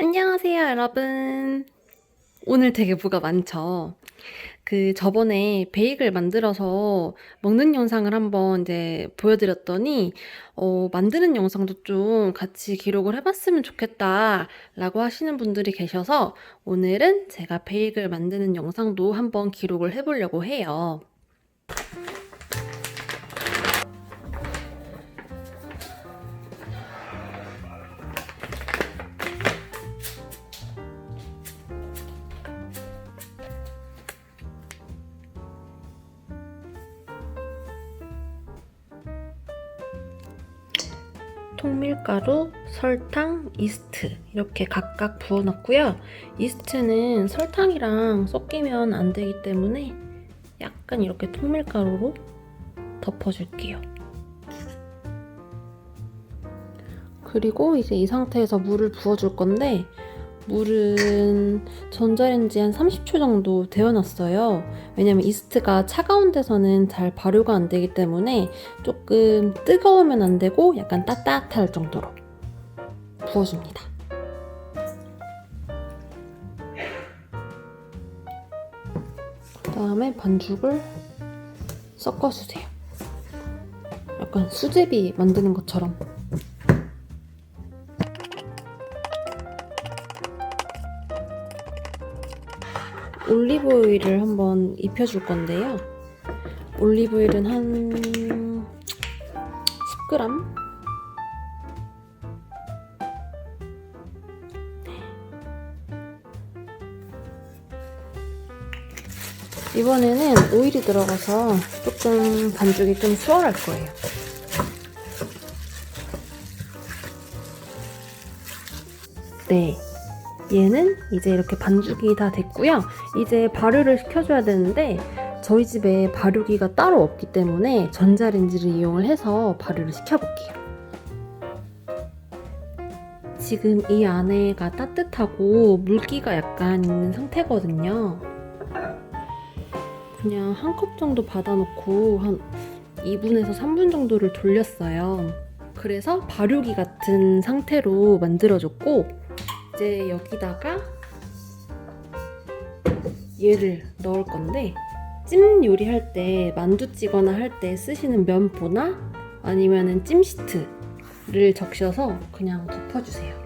안녕하세요, 여러분. 오늘 되게 뭐가 많죠? 그 저번에 베이글 만들어서 먹는 영상을 한번 이제 보여드렸더니, 어, 만드는 영상도 좀 같이 기록을 해봤으면 좋겠다라고 하시는 분들이 계셔서 오늘은 제가 베이글 만드는 영상도 한번 기록을 해보려고 해요. 통밀가루, 설탕, 이스트 이렇게 각각 부어놨고요. 이스트는 설탕이랑 섞이면 안 되기 때문에 약간 이렇게 통밀가루로 덮어줄게요. 그리고 이제 이 상태에서 물을 부어줄 건데 물은 전자레인지 한 30초 정도 데워놨어요. 왜냐면 이스트가 차가운 데서는 잘 발효가 안 되기 때문에 조금 뜨거우면 안 되고 약간 따뜻할 정도로 부어줍니다. 그 다음에 반죽을 섞어주세요. 약간 수제비 만드는 것처럼 올리브 오일을 한번 입혀줄 건데요. 올리브 오일은 한 10g? 이번에는 오일이 들어가서 조금 반죽이 좀 수월할 거예요. 네. 얘는 이제 이렇게 반죽이 다 됐고요. 이제 발효를 시켜줘야 되는데 저희 집에 발효기가 따로 없기 때문에 전자레인지를 이용을 해서 발효를 시켜볼게요. 지금 이 안에가 따뜻하고 물기가 약간 있는 상태거든요. 그냥 한 컵 정도 받아놓고 한 2분에서 3분 정도를 돌렸어요. 그래서 발효기 같은 상태로 만들어줬고 이제 여기다가 얘를 넣을 건데 찜 요리할 때 만두 찌거나 할 때 쓰시는 면보나 아니면은 찜 시트를 적셔서 그냥 덮어주세요.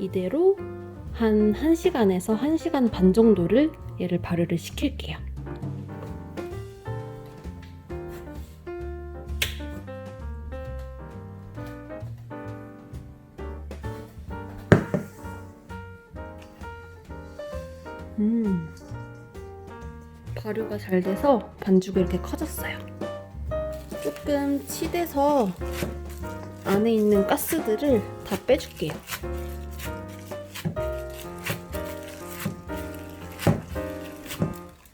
이대로 한 1시간에서 1시간 반 정도를 얘를 발효를 시킬게요. 음. 발효가 잘 돼서 반죽이 이렇게 커졌어요. 조금 치대서 안에 있는 가스들을 다 빼줄게요.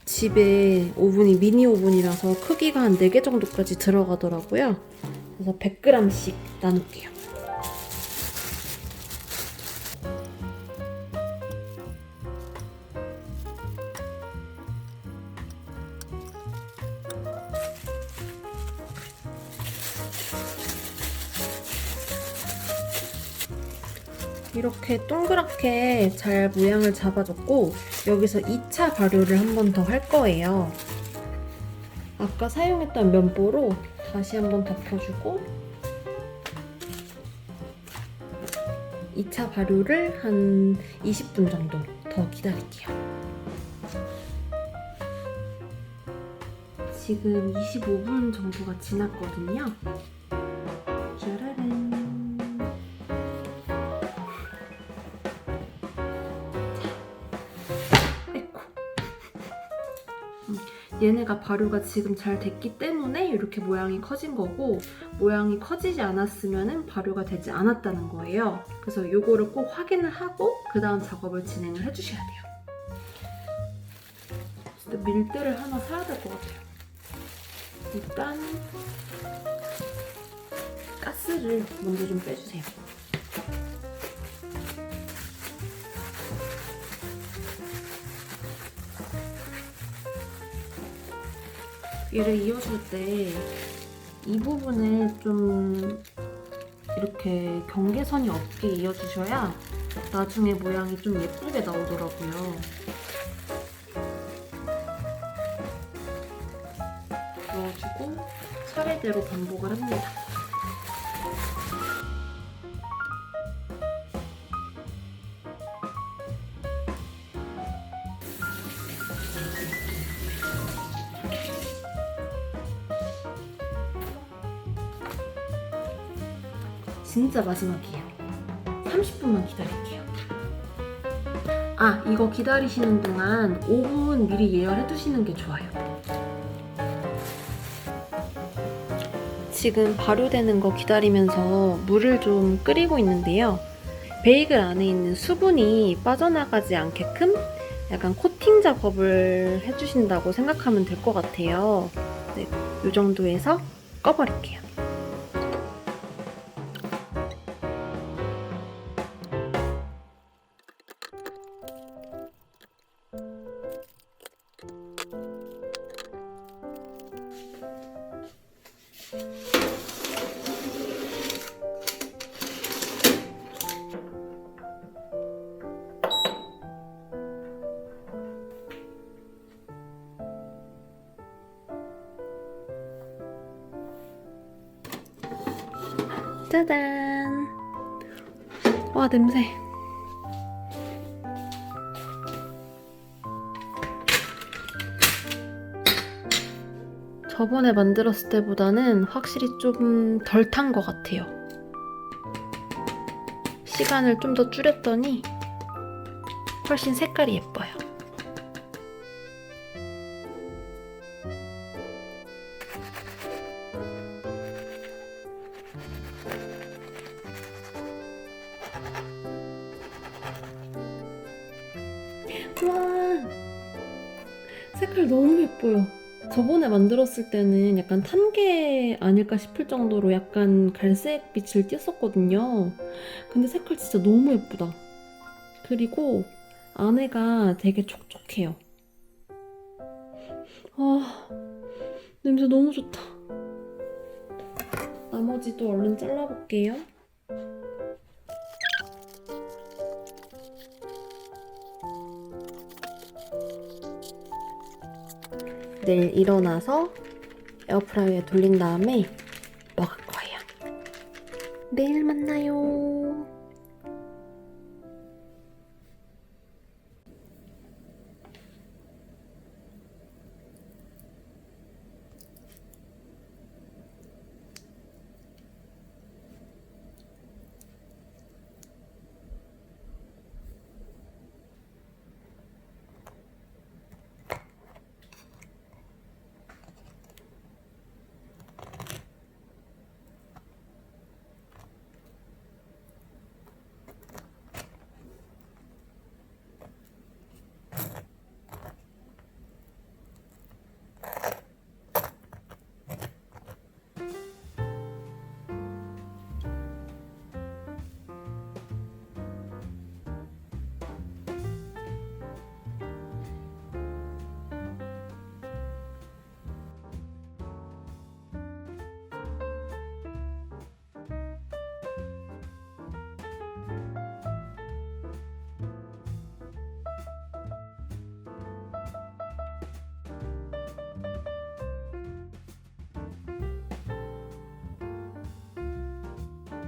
집에 오븐이 미니 오븐이라서 크기가 한 4개 정도까지 들어가더라고요. 그래서 100g씩 나눌게요. 이렇게 동그랗게 잘 모양을 잡아줬고 여기서 2차 발효를 한 번 더 할 거예요. 아까 사용했던 면보로 다시 한 번 덮어주고 2차 발효를 한 20분 정도 더 기다릴게요. 지금 25분 정도가 지났거든요. 얘네가 발효가 지금 잘 됐기 때문에 이렇게 모양이 커진 거고 모양이 커지지 않았으면 발효가 되지 않았다는 거예요. 그래서 이거를 꼭 확인을 하고 그 다음 작업을 진행을 해주셔야 돼요. 진짜 밀대를 하나 사야 될 것 같아요. 일단 가스를 먼저 좀 빼주세요. 얘를 이어줄 때이 부분에 좀 이렇게 경계선이 없게 이어주셔야 나중에 모양이 좀 예쁘게 나오더라고요. 넣어주고 차례대로 반복을 합니다. 진짜 마지막이에요. 30분만 기다릴게요. 아, 이거 기다리시는 동안 5분 미리 예열해 두시는 게 좋아요. 지금 발효되는 거 기다리면서 물을 좀 끓이고 있는데요. 베이글 안에 있는 수분이 빠져나가지 않게끔 약간 코팅 작업을 해주신다고 생각하면 될 것 같아요. 네, 이 정도에서 꺼버릴게요. 짜잔! 와, 냄새. 저번에 만들었을 때보다는 확실히 좀 덜 탄 것 같아요. 시간을 좀 더 줄였더니 훨씬 색깔이 예뻐요. 와 색깔 너무 예뻐요. 저번에 만들었을 때는 약간 탄 게 아닐까 싶을 정도로 약간 갈색 빛을 띄었었거든요. 근데 색깔 진짜 너무 예쁘다. 그리고 안에가 되게 촉촉해요. 아, 냄새 너무 좋다. 나머지도 얼른 잘라볼게요. 내일 일어나서 에어프라이어에 돌린 다음에 먹을 거예요. 내일 만나요.